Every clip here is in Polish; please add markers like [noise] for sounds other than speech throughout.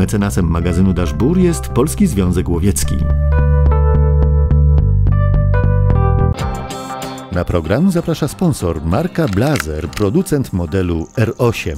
Mecenasem magazynu Daszbur jest Polski Związek Łowiecki. Na program zaprasza sponsor marka Blazer, producent modelu R8.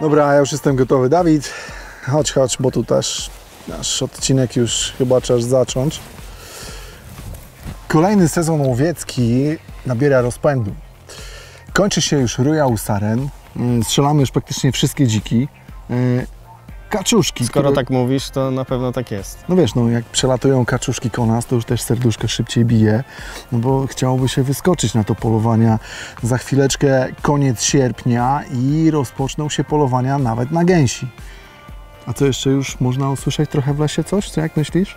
Dobra, ja już jestem gotowy. Dawid, chodź, chodź, bo tu też nasz odcinek już chyba czas zacząć. Kolejny sezon łowiecki nabiera rozpędu. Kończy się już Royal Saren. Mm, Strzelamy już praktycznie wszystkie dziki. Kaczuszki. Skoro które- tak mówisz, to na pewno tak jest. No wiesz, no jak przelatują kaczuszki koło nas, to już też serduszko szybciej bije, no bo chciałoby się wyskoczyć na to polowania. Za chwileczkę koniec sierpnia i rozpoczną się polowania nawet na gęsi. A co jeszcze już można usłyszeć trochę w lesie coś? Co jak myślisz?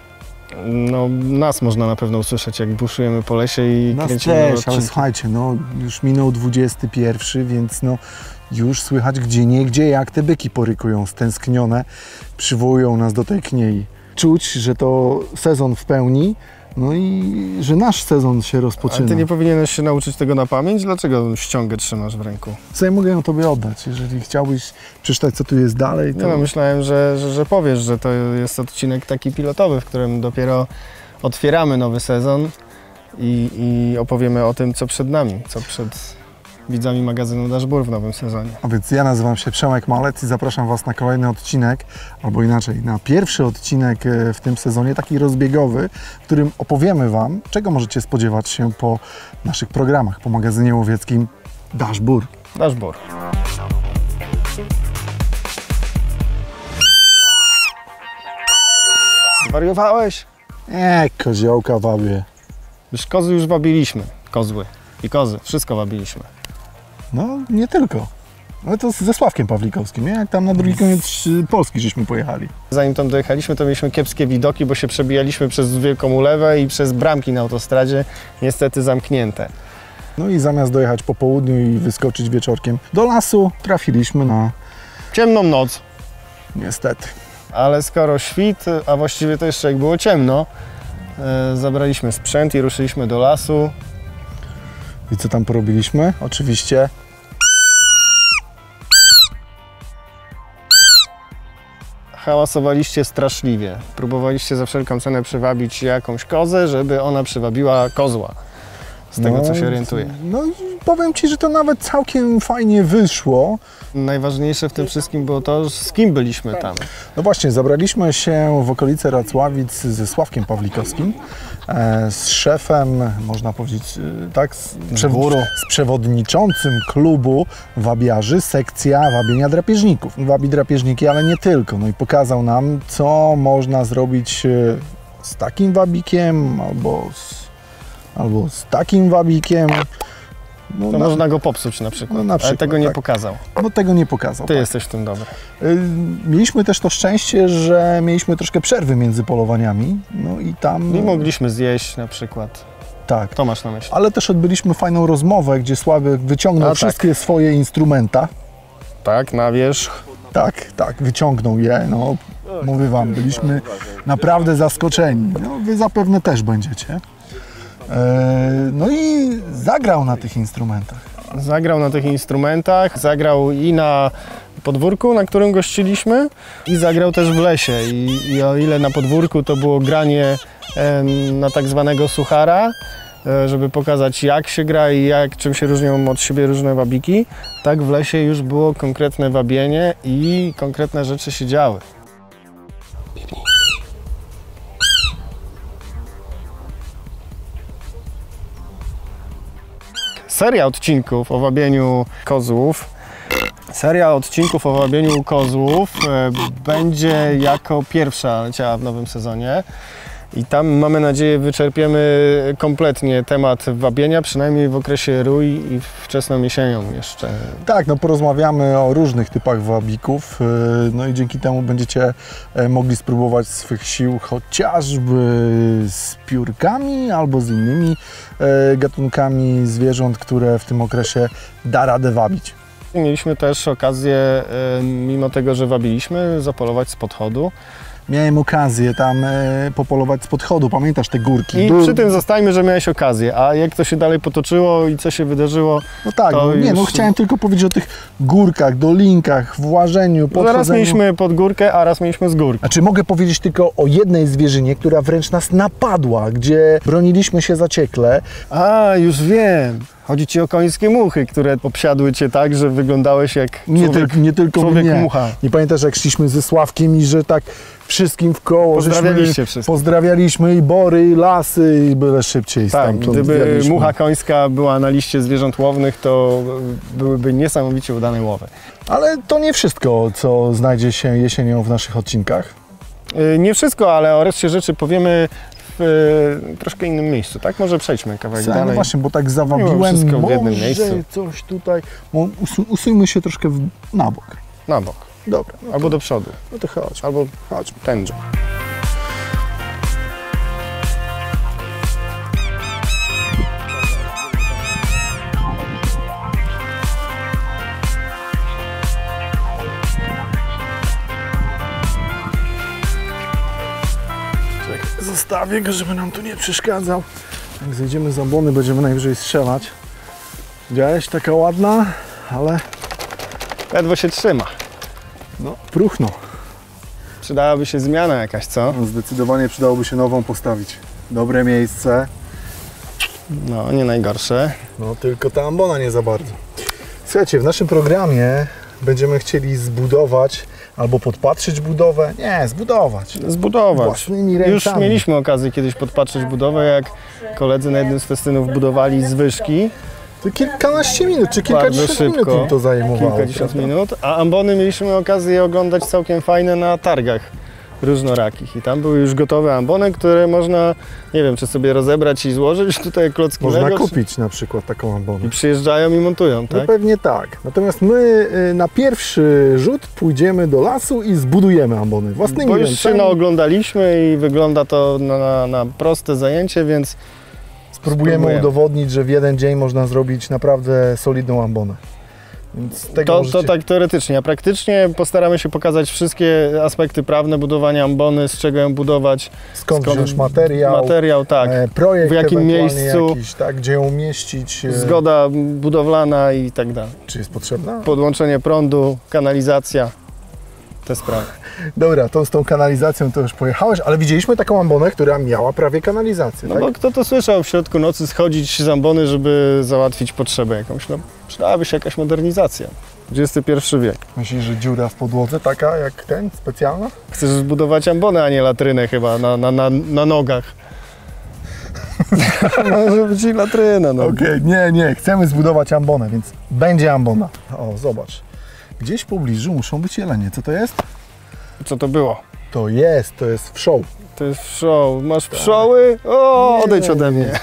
No, nas można na pewno usłyszeć, jak buszujemy po lesie i Nas kręcimy też, ale słuchajcie, no już minął 21, więc no już słychać gdzie niegdzie jak te byki porykują stęsknione, przywołują nas do tej kniei. Czuć, że to sezon w pełni, no i że nasz sezon się A rozpoczyna. ty nie powinieneś się nauczyć tego na pamięć? Dlaczego ściągę trzymasz w ręku? Co ja mogę ją tobie oddać? Jeżeli chciałbyś przeczytać, co tu jest dalej, Nie to... no, myślałem, że, że, że powiesz, że to jest odcinek taki pilotowy, w którym dopiero otwieramy nowy sezon i, i opowiemy o tym, co przed nami, co przed widzami magazynu Dashboard w nowym sezonie. A więc ja nazywam się Przemek Malec i zapraszam Was na kolejny odcinek, albo inaczej, na pierwszy odcinek e, w tym sezonie, taki rozbiegowy, w którym opowiemy Wam, czego możecie spodziewać się po naszych programach, po magazynie łowieckim Dashbur. Dashboard. Zwariowałeś? Nie, koziołka wabię. Już kozy już wabiliśmy. Kozły i kozy. Wszystko wabiliśmy. No, nie tylko. Ale to ze Sławkiem Pawlikowskim, nie? Jak tam na drugi koniec y, Polski żeśmy pojechali. Zanim tam dojechaliśmy, to mieliśmy kiepskie widoki, bo się przebijaliśmy przez wielką ulewę i przez bramki na autostradzie, niestety zamknięte. No i zamiast dojechać po południu i wyskoczyć wieczorkiem do lasu, trafiliśmy na, Ciemną noc, niestety, ale skoro świt, a właściwie to jeszcze jak było ciemno, e, zabraliśmy sprzęt i ruszyliśmy do lasu. I co tam porobiliśmy? Oczywiście Hałasowaliście straszliwie. Próbowaliście za wszelką cenę przywabić jakąś kozę, żeby ona przywabiła kozła. Z tego, co się orientuję. No i powiem Ci, że to nawet całkiem fajnie wyszło. Najważniejsze w tym wszystkim było to, z kim byliśmy tam. No właśnie, zabraliśmy się w okolice Racławic ze Sławkiem Pawlikowskim, e, z szefem, można powiedzieć, e, tak, z, Guru. z przewodniczącym klubu wabiarzy, sekcja wabienia drapieżników. Wabi drapieżniki, ale nie tylko. No i pokazał nam, co można zrobić e, z takim wabikiem albo z, albo z takim wabikiem. No, To na- można go popsuć na przykład, No na ale przykład, tego nie tak. pokazał. no tego nie pokazał. Ty tak. jesteś w tym dobry. Y, Mieliśmy też to szczęście, że mieliśmy troszkę przerwy między polowaniami. No i tam. Nie mogliśmy zjeść na przykład. Tak. To masz na myśli. Ale też odbyliśmy fajną rozmowę, gdzie Sławek wyciągnął A, tak. wszystkie swoje instrumenta. Tak, na wierzch. Tak, tak, wyciągnął je. No, mówię Wam, byliśmy naprawdę zaskoczeni. No, wy zapewne też będziecie. E, no i zagrał na tych instrumentach. Zagrał na tych instrumentach, zagrał i na podwórku, na którym gościliśmy i zagrał też w lesie. I, i o ile na podwórku to było granie em, na tak zwanego suchara, e, żeby pokazać jak się gra i jak, czym się różnią od siebie różne wabiki, tak w lesie już było konkretne wabienie i konkretne rzeczy się działy. Seria odcinków o wabieniu kozłów. Seria odcinków o wabieniu kozłów e, będzie jako pierwsza leciała w nowym sezonie. I tam mamy nadzieję wyczerpiemy kompletnie temat wabienia, przynajmniej w okresie rój i wczesną jesienią jeszcze. Tak, no porozmawiamy o różnych typach wabików, yy, no i dzięki temu będziecie e, mogli spróbować swych sił chociażby z piórkami albo z innymi e, gatunkami zwierząt, które w tym okresie da radę wabić. Mieliśmy też okazję, e, mimo tego, że wabiliśmy, zapolować z podchodu. Miałem okazję tam e, popolować z podchodu, pamiętasz te górki? I przy tym zostańmy, że miałeś okazję. A jak to się dalej potoczyło i co się wydarzyło, No tak, no, nie, już- no chciałem tylko powiedzieć o tych górkach, dolinkach, włażeniu, no raz podchodzeniu. mieliśmy pod górkę, a raz mieliśmy z górki. Znaczy mogę powiedzieć tylko o jednej zwierzynie, która wręcz nas napadła, gdzie broniliśmy się zaciekle. A, już wiem. Chodzi ci o końskie muchy, które obsiadły cię tak, że wyglądałeś jak Nie, człowiek, tylko, nie tylko człowiek mnie. mucha. Nie pamiętasz jak szliśmy ze Sławkiem i że tak wszystkim w koło, Pozdrawialiście wszystkich. pozdrawialiśmy i bory, i lasy i byle szybciej Tak, gdyby zjadliśmy. mucha końska była na liście zwierząt łownych, to byłyby niesamowicie udane łowy. Ale to nie wszystko, co znajdzie się jesienią w naszych odcinkach. Y, Nie wszystko, ale o reszcie rzeczy powiemy w y, troszkę innym miejscu, tak? Może przejdźmy kawałek No dalej. właśnie, bo tak zawabiłem, wszystko w jednym miejscu. coś tutaj, usuńmy się troszkę w, na bok. Na bok, Dobra, no albo to, do przodu, no to chodź, albo chodź. tędy. Zostawię go, żeby nam tu nie przeszkadzał. Jak zejdziemy z ambony, będziemy najwyżej strzelać. Widziałeś? Taka ładna, ale Ledwo się trzyma. No, próchno. Przydałaby się zmiana jakaś, co? Zdecydowanie przydałoby się nową postawić. Dobre miejsce. No, nie najgorsze. No, tylko ta ambona nie za bardzo. Słuchajcie, w naszym programie będziemy chcieli zbudować albo podpatrzyć budowę. Nie, zbudować. Zbudować. Własnymi rękami. Już mieliśmy okazję kiedyś podpatrzeć budowę, jak koledzy na jednym z festynów budowali z wyżki. To kilkanaście minut, czy kilkadziesiąt minut im to zajmowało. Kilkadziesiąt prawda? minut, a ambony mieliśmy okazję oglądać całkiem fajne na targach różnorakich. I tam były już gotowe ambony, które można, nie wiem, czy sobie rozebrać i złożyć tutaj klocki Można Lego, kupić na przykład taką Czy... ambonę. I przyjeżdżają i montują, No tak? pewnie tak. Natomiast my y, na pierwszy rzut pójdziemy do lasu i zbudujemy ambony własnymi Bo już się rękami. naoglądaliśmy i wygląda to na, na proste zajęcie, więc Spróbujemy spróbujemy. udowodnić, że w jeden dzień można zrobić naprawdę solidną ambonę. To, możecie... to tak teoretycznie, a praktycznie postaramy się pokazać wszystkie aspekty prawne budowania ambony, z czego ją budować, skąd, wziąć materiał, materiał tak, e, projekt w jakim miejscu, jakiś, tak, gdzie ją umieścić, e, zgoda budowlana i tak dalej. czy jest potrzebna. Podłączenie prądu, kanalizacja, te sprawy. Dobra, to z tą kanalizacją to już pojechałeś, ale widzieliśmy taką ambonę, która miała prawie kanalizację, No tak? bo kto to słyszał w środku nocy schodzić z ambony, żeby załatwić potrzebę jakąś? No, przydałaby się jakaś modernizacja. XXI wiek. Myślisz, że dziura w podłodze taka jak ten, specjalna? Chcesz zbudować ambonę, a nie latrynę chyba na, na, na, na nogach. [laughs] Może być i latryna, no. Okej, nie, nie, chcemy zbudować ambonę, więc będzie ambona. O, zobacz. Gdzieś w pobliżu muszą być jelenie. Co to jest? Co to było? To jest, to jest wszoł. To jest wszoł. Masz wszoły? O, Nie, odejdź ode nie, mnie.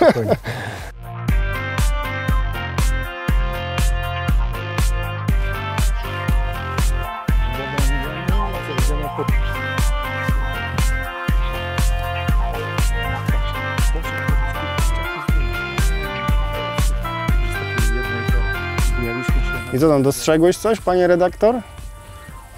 I co tam, dostrzegłeś coś, panie redaktor?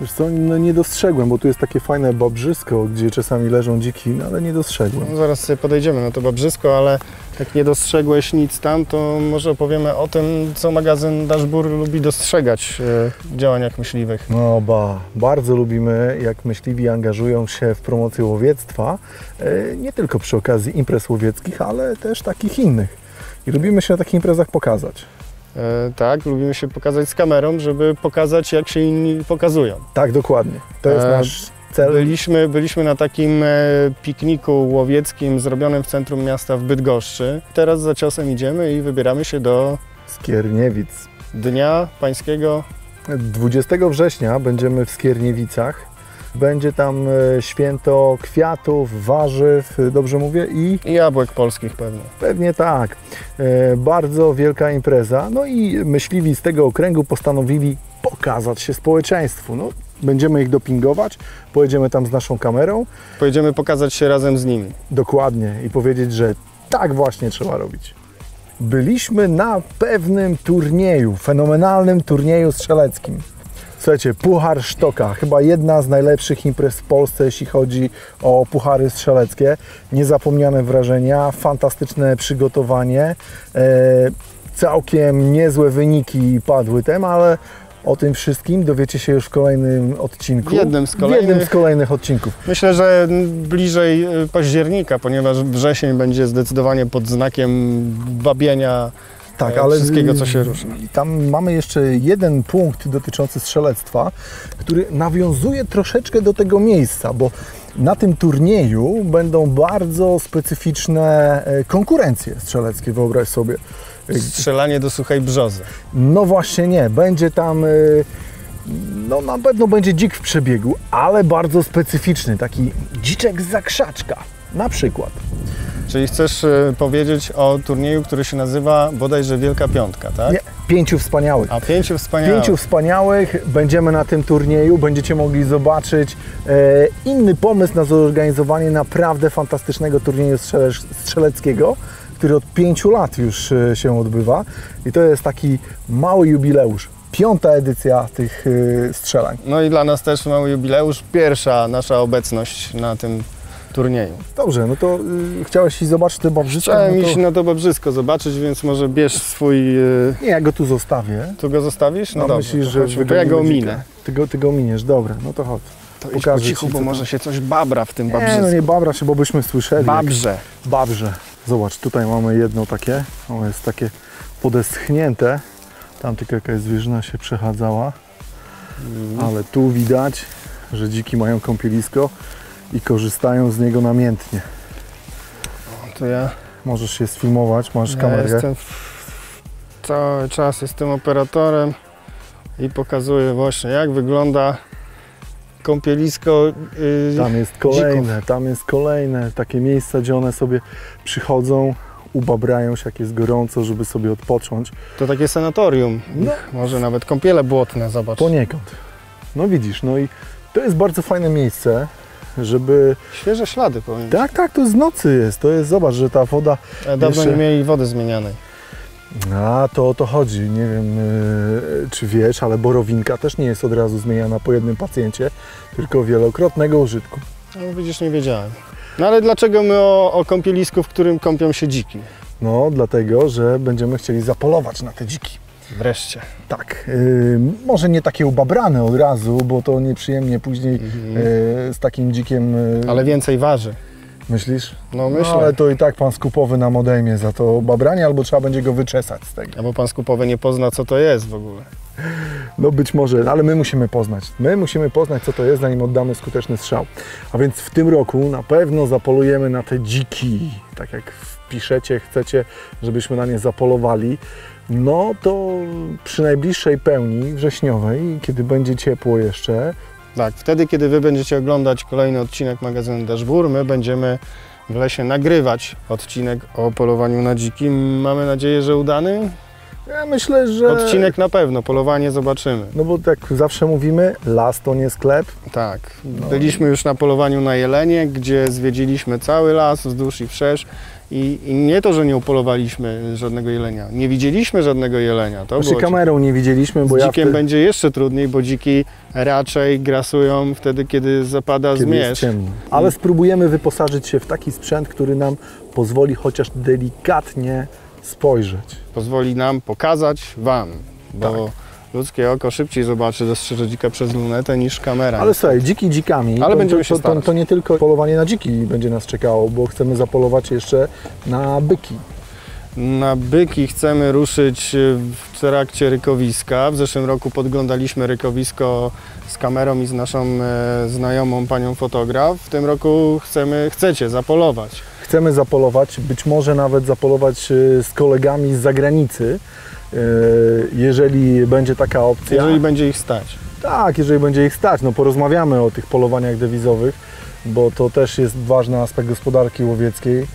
Wiesz co, no nie dostrzegłem, bo tu jest takie fajne babrzysko, gdzie czasami leżą dziki, no ale nie dostrzegłem. No, zaraz sobie podejdziemy na to babrzysko, ale jak nie dostrzegłeś nic tam, to może opowiemy o tym, co magazyn Dashbur lubi dostrzegać e, w działaniach myśliwych. No ba, bardzo lubimy, jak myśliwi angażują się w promocję łowiectwa, e, nie tylko przy okazji imprez łowieckich, ale też takich innych. I lubimy się na takich imprezach pokazać. E, tak, lubimy się pokazać z kamerą, żeby pokazać, jak się inni pokazują. Tak, dokładnie. To jest E, nasz cel. Byliśmy, byliśmy na takim e, pikniku łowieckim zrobionym w centrum miasta w Bydgoszczy. Teraz za ciosem idziemy i wybieramy się do Skierniewic. Dnia Pańskiego 20 września będziemy w Skierniewicach. Będzie tam e, święto kwiatów, warzyw, e, dobrze mówię, i I jabłek polskich pewnie. Pewnie tak. E, bardzo wielka impreza. No i myśliwi z tego okręgu postanowili pokazać się społeczeństwu. No, będziemy ich dopingować, pojedziemy tam z naszą kamerą, Pojedziemy pokazać się razem z nimi. dokładnie i powiedzieć, że tak właśnie trzeba robić. Byliśmy na pewnym turnieju, fenomenalnym turnieju strzeleckim. Słuchajcie, Puchar Sztoka, chyba jedna z najlepszych imprez w Polsce, jeśli chodzi o puchary strzeleckie. Niezapomniane wrażenia, fantastyczne przygotowanie, e, całkiem niezłe wyniki padły tem, ale o tym wszystkim dowiecie się już w kolejnym odcinku. W jednym z W jednym kolejnych. z kolejnych odcinków. Myślę, że bliżej y, października, ponieważ wrzesień będzie zdecydowanie pod znakiem wabienia Tak, e, ale wszystkiego, co się rusza. Tam mamy jeszcze jeden punkt dotyczący strzelectwa, który nawiązuje troszeczkę do tego miejsca, bo na tym turnieju będą bardzo specyficzne e, konkurencje strzeleckie, wyobraź sobie. E, Strzelanie do suchej brzozy. No właśnie nie, będzie tam, no na pewno będzie dzik w przebiegu, ale bardzo specyficzny, taki dziczek z zakrzaczka, na przykład. Czyli chcesz y, powiedzieć o turnieju, który się nazywa bodajże Wielka Piątka, tak? Nie, pięciu wspaniałych. A pięciu wspaniałych. Pięciu wspaniałych będziemy na tym turnieju, będziecie mogli zobaczyć e, inny pomysł na zorganizowanie naprawdę fantastycznego turnieju strzelec, strzeleckiego, który od pięciu lat już e, się odbywa i to jest taki mały jubileusz. Piąta edycja tych e, strzelań. No i dla nas też mały jubileusz. Pierwsza nasza obecność na tym turnieju. Dobrze, no to y, chciałeś iść zobaczyć te babrzyska? Chciałem no to... iść na to Babrzysko zobaczyć, więc może bierz swój... y, Nie, ja go tu zostawię. Tu go zostawisz? No, No, dobrze, myślisz, to że chodźmy. To ja go ominę. Ty go, ty go ominiesz, dobra, no to chodź. To idź po Pokażę cichu, ci, bo może tam. się coś babra w tym Nie, no Babrzysku. nie babra się, bo byśmy słyszeli. jak- Babrze. Babrze. Zobacz, tutaj mamy jedno takie, ono jest takie podeschnięte. Tam tylko jakaś zwierzyna się przechadzała, Mhm. ale tu widać, że dziki mają kąpielisko i korzystają z niego namiętnie. To ja, Możesz się sfilmować, masz ja kamerę. jestem w- cały czas jestem operatorem i pokazuję właśnie jak wygląda kąpielisko yy, Tam jest kolejne, tam jest kolejne takie miejsca, gdzie one sobie przychodzą, ubabrają się jak jest gorąco, żeby sobie odpocząć. To takie sanatorium. No. Może nawet kąpiele błotne, zobacz. Poniekąd. No widzisz, no i to jest bardzo fajne miejsce, żeby... Świeże ślady powiem. Tak, tak, to z nocy jest, to jest, zobacz, że ta woda... Ja Dawno jeszcze- nie mieli wody zmienianej. A, to o to chodzi, nie wiem yy, czy wiesz, ale borowinka też nie jest od razu zmieniana po jednym pacjencie, tylko wielokrotnego użytku. No widzisz, nie wiedziałem. No ale dlaczego my o, o kąpielisku, w którym kąpią się dziki? No, dlatego, że będziemy chcieli zapolować na te dziki. Wreszcie. Tak, yy, może nie takie ubabrane od razu, bo to nieprzyjemnie później Mhm. yy, z takim dzikiem. Yy, Ale więcej waży. myślisz? No myślę. No, ale to i tak pan skupowy nam odejmie za to babranie, albo trzeba będzie go wyczesać z tego. Albo pan skupowy nie pozna, co to jest w ogóle. No być może, ale my musimy poznać. My musimy poznać, co to jest, zanim oddamy skuteczny strzał. A więc w tym roku na pewno zapolujemy na te dziki. Tak jak wpiszecie, chcecie, żebyśmy na nie zapolowali. No to przy najbliższej pełni wrześniowej, kiedy będzie ciepło jeszcze, Tak, wtedy, kiedy Wy będziecie oglądać kolejny odcinek magazynu Dashbur, my będziemy w lesie nagrywać odcinek o polowaniu na dziki. Mamy nadzieję, że udany. Ja myślę, że... Odcinek na pewno, polowanie zobaczymy. No bo tak zawsze mówimy, las to nie sklep. Tak, byliśmy już na polowaniu na jelenie, gdzie zwiedziliśmy cały las wzdłuż i wszerz. I, I nie to, że nie upolowaliśmy żadnego jelenia, nie widzieliśmy żadnego jelenia. To Znaczy było kamerą nie widzieliśmy, bo Z ja dzikiem wtedy, będzie jeszcze trudniej, bo dziki raczej grasują wtedy, kiedy zapada kiedy jest zmierzch. ciemno. Ale spróbujemy wyposażyć się w taki sprzęt, który nam pozwoli chociaż delikatnie spojrzeć. Pozwoli nam pokazać Wam, bo Tak. ludzkie oko szybciej zobaczy, dostrzeże dzika przez lunetę niż kamera. Ale słuchaj, dziki dzikami, Ale to, będziemy się to, to, to nie tylko polowanie na dziki będzie nas czekało, bo chcemy zapolować jeszcze na byki. Na byki chcemy ruszyć w trakcie rykowiska. W zeszłym roku podglądaliśmy rykowisko z kamerą i z naszą e, znajomą panią fotograf. W tym roku chcemy, chcecie zapolować. Chcemy zapolować, być może nawet zapolować e, z kolegami z zagranicy, e, jeżeli będzie taka opcja. Jeżeli będzie ich stać. Tak, jeżeli będzie ich stać, no porozmawiamy o tych polowaniach dewizowych, bo to też jest ważny aspekt gospodarki łowieckiej. E,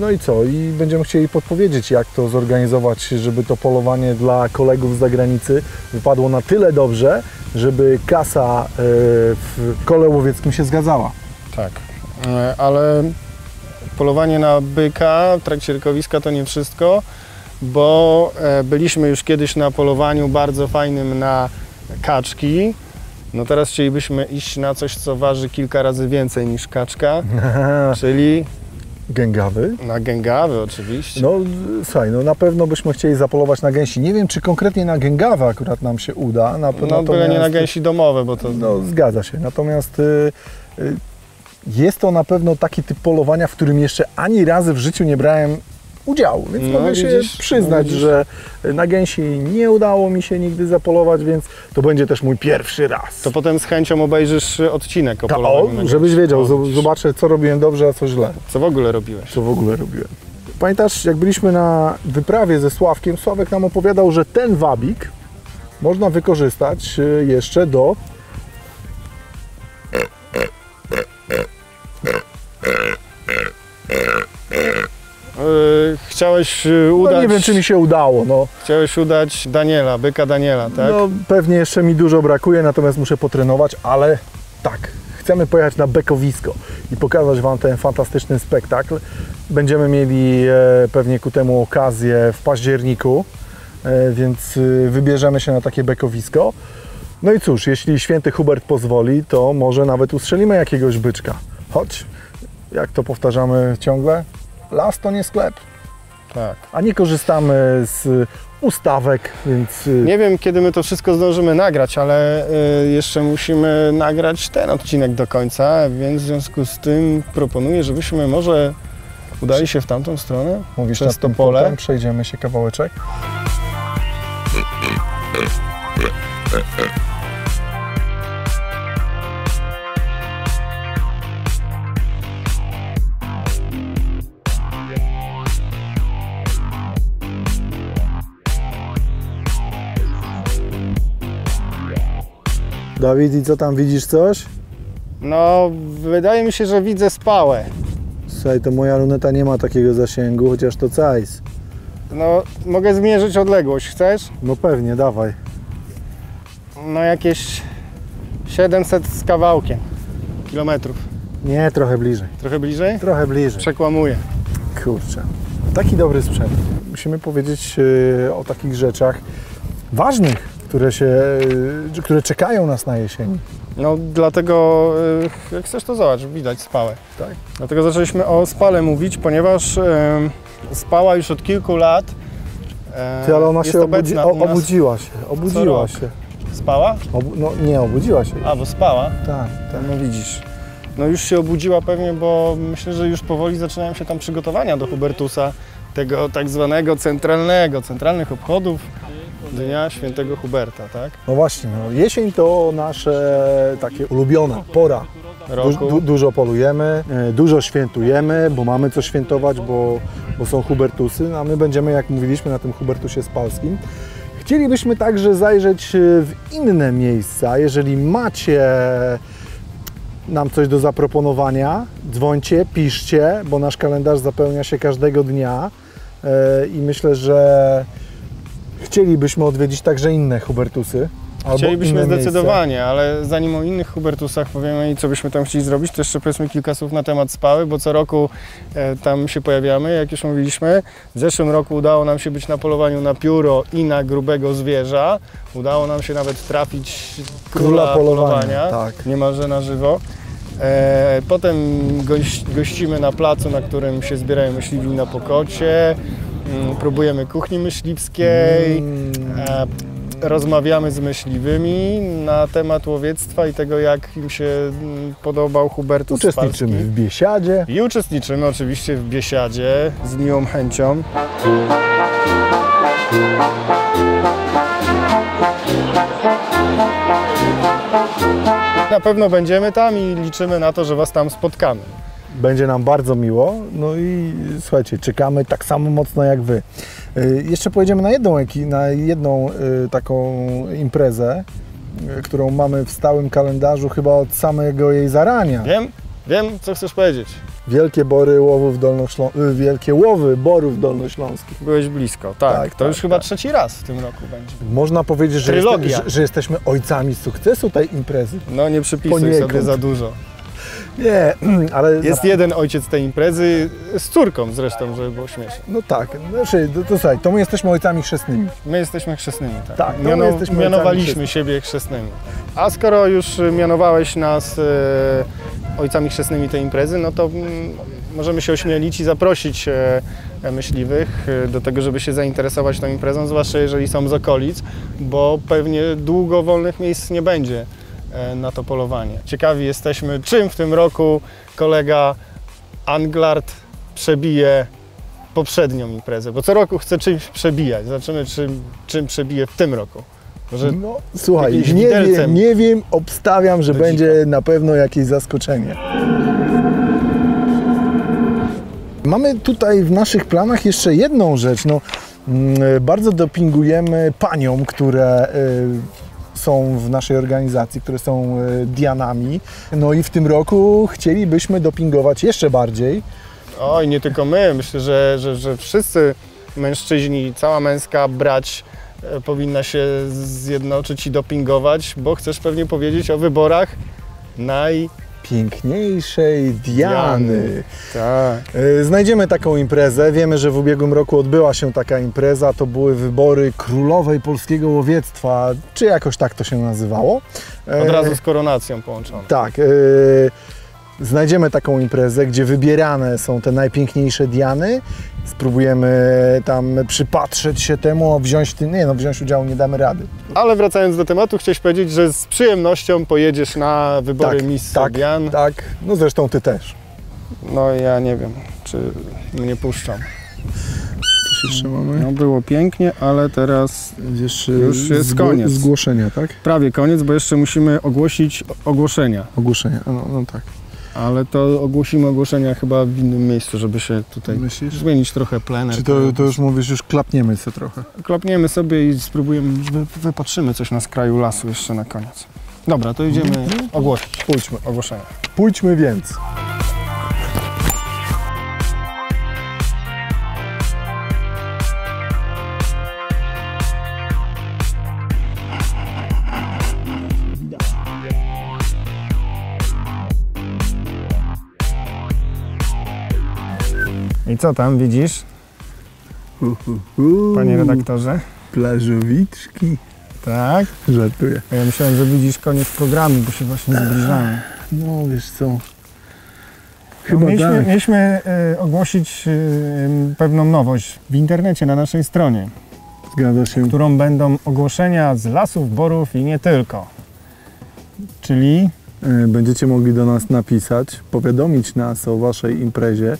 No i co? I będziemy chcieli podpowiedzieć, jak to zorganizować, żeby to polowanie dla kolegów z zagranicy wypadło na tyle dobrze, żeby kasa e, w kole łowieckim się zgadzała. Tak, E, ale polowanie na byka w trakcie rynkowiska to nie wszystko, bo e, byliśmy już kiedyś na polowaniu bardzo fajnym na kaczki. No teraz chcielibyśmy iść na coś, co waży kilka razy więcej niż kaczka, [laughs] czyli Gęgawy. na gęgawy oczywiście. No słuchaj, no na pewno byśmy chcieli zapolować na gęsi. Nie wiem, czy konkretnie na gęgawę akurat nam się uda. Na, No byle nie na gęsi domowe, bo to No zgadza się. Natomiast y, y, jest to na pewno taki typ polowania, w którym jeszcze ani razy w życiu nie brałem udziału, więc No, mogę się widzisz, przyznać, no, że na gęsi nie udało mi się nigdy zapolować, więc to będzie też mój pierwszy raz. To potem z chęcią obejrzysz odcinek o polowaniu o, żebyś wiedział, O, widzisz. zobaczę co robiłem dobrze, a co źle. Co w ogóle robiłeś? co w ogóle robiłem. Pamiętasz, jak byliśmy na wyprawie ze Sławkiem, Sławek nam opowiadał, że ten wabik można wykorzystać y, jeszcze do chciałeś udać, No nie wiem, czy mi się udało. No, chciałeś udać Daniela, byka Daniela, tak? no pewnie jeszcze mi dużo brakuje, natomiast muszę potrenować, ale tak, chcemy pojechać na bekowisko i pokazać Wam ten fantastyczny spektakl. Będziemy mieli e, pewnie ku temu okazję w październiku, e, więc wybierzemy się na takie bekowisko. No i cóż, jeśli święty Hubert pozwoli, to może nawet ustrzelimy jakiegoś byczka. Choć, jak to powtarzamy ciągle, las to nie sklep, tak. a nie korzystamy z ustawek, więc... y, Nie wiem, kiedy my to wszystko zdążymy nagrać, ale y, jeszcze musimy nagrać ten odcinek do końca, więc w związku z tym proponuję, żebyśmy może udali się w tamtą stronę. Mówisz przez to pole? potem, przejdziemy się kawałeczek. [laughs] Dawid, i co tam widzisz coś? No, wydaje mi się, że widzę spałę. Słuchaj, to moja luneta nie ma takiego zasięgu, chociaż to cajs. No, mogę zmierzyć odległość, chcesz? No pewnie, dawaj. No, jakieś 700 z kawałkiem kilometrów. Nie, trochę bliżej. Trochę bliżej? Trochę bliżej. Przekłamuję. Kurczę. Taki dobry sprzęt. Musimy powiedzieć e, o takich rzeczach ważnych, które, się, e, które czekają nas na jesieni. No, dlatego, y, jak chcesz, to zobacz, widać spałę. Tak? Dlatego zaczęliśmy o spale mówić, ponieważ em, spała już od kilku lat. e, Ty, ale ona się obudzi, obudziła się. Obudziła się. Spała? No nie, obudziła się. A, bo spała. Tak, tak. No widzisz. No już się obudziła pewnie, bo myślę, że już powoli zaczynają się tam przygotowania do Hubertusa, tego tak zwanego centralnego, centralnych obchodów Dnia Świętego Huberta, tak? No właśnie, no, jesień to nasze takie ulubione pora. Du, du, dużo polujemy, e, dużo świętujemy, bo mamy co świętować, bo, bo są Hubertusy, no, a my będziemy, jak mówiliśmy, na tym Hubertusie Spalskim. Chcielibyśmy także zajrzeć e, w inne miejsca. Jeżeli macie nam coś do zaproponowania, dzwońcie, piszcie, bo nasz kalendarz zapełnia się każdego dnia e, i myślę, że chcielibyśmy odwiedzić także inne Hubertusy. Chcielibyśmy inne zdecydowanie, ale zanim o innych Hubertusach powiemy i co byśmy tam chcieli zrobić, to jeszcze powiedzmy kilka słów na temat spały, bo co roku e, tam się pojawiamy, jak już mówiliśmy. W zeszłym roku udało nam się być na polowaniu na pióro i na grubego zwierza. Udało nam się nawet trafić króla, Króla polowania, polowania, tak. niemalże na żywo. E, potem goś, gościmy na placu, na którym się zbierają myśliwi na pokocie. Mm, próbujemy kuchni myśliwskiej. E, Rozmawiamy z myśliwymi na temat łowiectwa i tego, jak im się mm, podobał Hubertus Uczestniczymy Spalski. w biesiadzie. I uczestniczymy oczywiście w biesiadzie z miłą chęcią. Na pewno będziemy tam i liczymy na to, że Was tam spotkamy. Będzie nam bardzo miło. No i słuchajcie, czekamy tak samo mocno jak Wy. Y, Jeszcze pojedziemy na jedną, na jedną y, taką imprezę. e, którą mamy w stałym kalendarzu chyba od samego jej zarania. Wiem, wiem, co chcesz powiedzieć. Wielkie bory łowów dolnośląskich, wielkie łowy borów dolnośląskich. Byłeś blisko, tak. Tak, to tak, już chyba tak. trzeci raz w tym roku będzie. Można powiedzieć, że, jeste, że, że jesteśmy ojcami sukcesu tej imprezy. No nie przypisuj Poniekąd. sobie za dużo. Nie, ale... Jest jeden ojciec tej imprezy, z córką zresztą, żeby było śmiesznie. No tak, znaczy, to, to słuchaj, to my jesteśmy ojcami chrzestnymi. My jesteśmy chrzestnymi, tak. Tak, jesteśmy mianowaliśmy ojcami siebie chrzestnymi. A skoro już y, mianowałeś nas e, ojcami chrzestnymi tej imprezy, no to mm, możemy się ośmielić i zaprosić e, e, myśliwych e, do tego, żeby się zainteresować tą imprezą, zwłaszcza jeżeli są z okolic, bo pewnie długo wolnych miejsc nie będzie na to polowanie. Ciekawi jesteśmy, czym w tym roku kolega Anglard przebije poprzednią imprezę, bo co roku chce czymś przebijać. Zobaczymy, czym, czym przebije w tym roku. Może No, słuchaj, nie wiem, nie wiem, obstawiam, że będzie na pewno jakieś zaskoczenie. Mamy tutaj w naszych planach jeszcze jedną rzecz. No, mm, bardzo dopingujemy paniom, które y, są w naszej organizacji, które są y, Dianami. No i w tym roku chcielibyśmy dopingować jeszcze bardziej. Oj, nie tylko my. Myślę, że, że, że wszyscy mężczyźni, cała męska brać e, powinna się zjednoczyć i dopingować, bo chcesz pewnie powiedzieć o wyborach naj... Piękniejszej Diany. Tak. Y, Znajdziemy taką imprezę. Wiemy, że w ubiegłym roku odbyła się taka impreza. To były wybory królowej polskiego łowiectwa, czy jakoś tak to się nazywało. Od E, razu z koronacją połączone. Tak. e, Znajdziemy taką imprezę, gdzie wybierane są te najpiękniejsze diany. Spróbujemy tam przypatrzeć się temu, wziąć tym. Nie no, wziąć udziału nie damy rady. Ale wracając do tematu, chciałeś powiedzieć, że z przyjemnością pojedziesz na wybory Miss tak, Dian. tak. No zresztą ty też. No ja nie wiem, czy mnie puszczą. Coś jeszcze mamy? No było pięknie, ale teraz Jeszcze Już jest zgło- koniec. Zgłoszenia, tak? prawie koniec, bo jeszcze musimy ogłosić ogłoszenia. Ogłoszenia. No, no tak. Ale to ogłosimy ogłoszenia chyba w innym miejscu, żeby się tutaj Myślisz? zmienić trochę plener. Czy to, to już mówisz, już klapniemy sobie trochę? Klapniemy sobie i spróbujemy, wy, wypatrzymy coś na skraju lasu jeszcze na koniec. Dobra, to idziemy ogłosić. Pójdźmy. Ogłoszenia. Pójdźmy więc. I co tam widzisz, panie redaktorze? Plażowiczki. Tak? Żartuję. Ja myślałem, że widzisz koniec programu, bo się właśnie zbliżamy. No wiesz co. No, Chyba mieliśmy tak. mieliśmy e, ogłosić e, pewną nowość w internecie na naszej stronie, Zgadza się. którą będą ogłoszenia z lasów, borów i nie tylko. Czyli Będziecie mogli do nas napisać, powiadomić nas o waszej imprezie,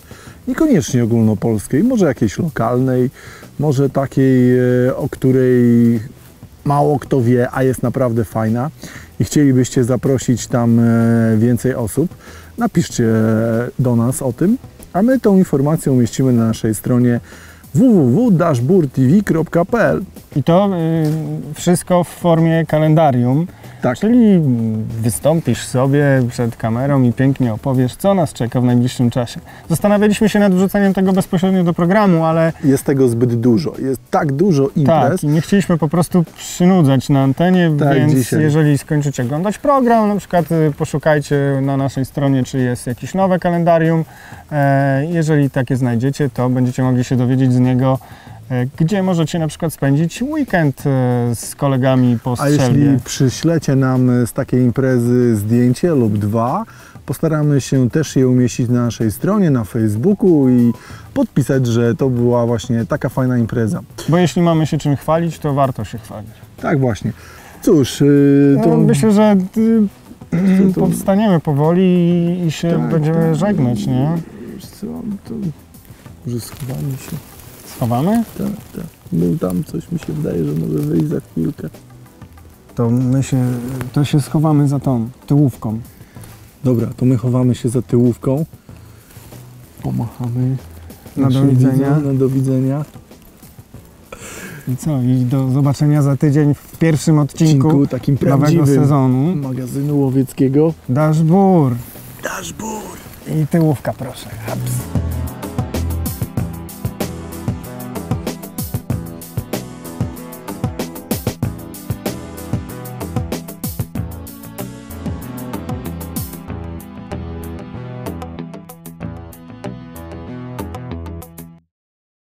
niekoniecznie ogólnopolskiej, może jakiejś lokalnej, może takiej, e, o której mało kto wie, a jest naprawdę fajna. I chcielibyście zaprosić tam e, więcej osób, napiszcie do nas o tym, a my tą informację umieścimy na naszej stronie www.dashboardtv.pl i to y, wszystko w formie kalendarium. Tak. Czyli wystąpisz sobie przed kamerą i pięknie opowiesz, co nas czeka w najbliższym czasie. Zastanawialiśmy się nad wrzuceniem tego bezpośrednio do programu, ale Jest tego zbyt dużo, jest tak dużo imprez, tak, i nie chcieliśmy po prostu przynudzać na antenie, Tak, więc dzisiaj. jeżeli skończycie oglądać program, na przykład y, poszukajcie na naszej stronie, czy jest jakieś nowe kalendarium. E, Jeżeli takie znajdziecie, to będziecie mogli się dowiedzieć z niego, gdzie możecie na przykład spędzić weekend e, z kolegami po A strzelbie. jeśli przyślecie nam z takiej imprezy zdjęcie lub dwa, postaramy się też je umieścić na naszej stronie, na Facebooku i podpisać, że to była właśnie taka fajna impreza. Bo jeśli mamy się czym chwalić, to warto się chwalić. Tak właśnie. Cóż, yy, to No, myślę, że y, to- powstaniemy powoli i, i się Tak, będziemy tak. żegnać, nie? wiesz co, to może schowamy się. Schowamy? Tak, tak. Był tam coś, mi się wydaje, że może wyjść za chwilkę. To my się, to się schowamy za tą tyłówką. Dobra, to my chowamy się za tyłówką. Pomachamy. Na do widzenia. Na do widzenia. I co? I do zobaczenia za tydzień w pierwszym odcinku, Odcinku takim nowego sezonu. magazynu łowieckiego. Daszbur. Dashboard. I tyłówka proszę. Haps.